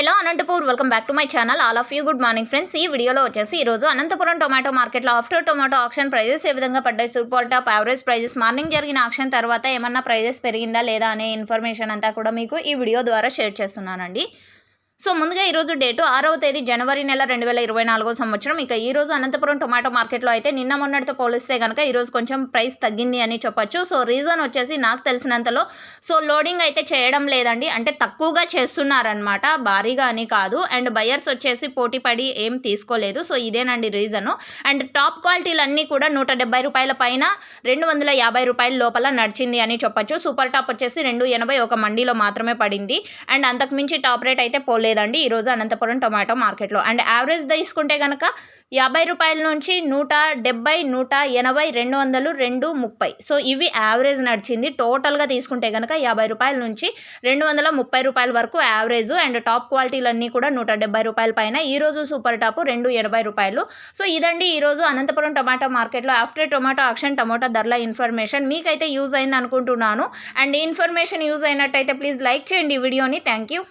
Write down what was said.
Hello Anantapur welcome back to my channel all of you good morning friends ఈ వీడియోలో వచ్చేసి ఈరోజు Anantapuram tomato మార్కెట్లో ఆఫ్టర్ టొమాటో ఆక్షన్ ప్రైజెస్ ఏ విధంగా పడ్డాయి? Super top average prices morning జరిగిన ఆక్షన్ తర్వాత ఏమన్నా ప్రైజెస్ పెరిగిందా లేదా అనే ఇన్ఫర్మేషన్ అంతా కూడా మీకు ఈ వీడియో ద్వారా షేర్ చేస్తున్నానండి. సో ముందుగా ఈరోజు డేటు ఆరవ తేదీ జనవరి నెల రెండు వేల ఇరవై నాలుగో సంవత్సరం. ఇక ఈ రోజు అనంతపురం టొమాటో మార్కెట్లో అయితే నిన్న మొన్నటితో పోలిస్తే కనుక ఈరోజు కొంచెం ప్రైస్ తగ్గింది అని చెప్పొచ్చు. సో రీజన్ వచ్చేసి నాకు తెలిసినంతలో సో లోడింగ్ అయితే చేయడం లేదండి. అంటే తక్కువగా చేస్తున్నారనమాట భారీగా అని కాదు. అండ్ బయర్స్ వచ్చేసి పోటీ పడి ఏం తీసుకోలేదు. సో ఇదేనండి రీజను. అండ్ టాప్ క్వాలిటీలు అన్నీ కూడా నూట డెబ్బై రూపాయల పైన రెండు వందల యాభై రూపాయల లోపల నడిచింది అని చెప్పొచ్చు. సూపర్ టాప్ వచ్చేసి రెండు ఎనభై ఒక మండీలో మాత్రమే పడింది. అండ్ అంతకుమించి టాప్ రేట్ అయితే పోలేదు. లేదండి. ఈరోజు అనంతపురం టొమాటో మార్కెట్లో. అండ్ యావరేజ్ తీసుకుంటే కనుక యాభై రూపాయల నుంచి నూట డెబ్బై నూట ఎనభై రెండు వందలు రెండు ముప్పై. సో ఇవి యావరేజ్ నడిచింది. టోటల్గా తీసుకుంటే కనుక యాభై రూపాయల నుంచి రెండు వందల ముప్పై రూపాయల వరకు యావరేజ్. అండ్ టాప్ క్వాలిటీలన్నీ కూడా నూట డెబ్బై రూపాయల పైన. ఈరోజు సూపర్ టాప్ రెండు ఎనభై రూపాయలు. సో ఇదండి ఈరోజు అనంతపురం టమాటా మార్కెట్లో ఆఫ్టర్ టొమాటో ఆక్షన్ టమాటా ధరల ఇన్ఫర్మేషన్. మీకైతే యూజ్ అయింది అనుకుంటున్నాను అండ్ ఇన్ఫర్మేషన్ యూజ్ అయినట్టయితే ప్లీజ్ లైక్ చేయండి ఈ వీడియోని. Thank you.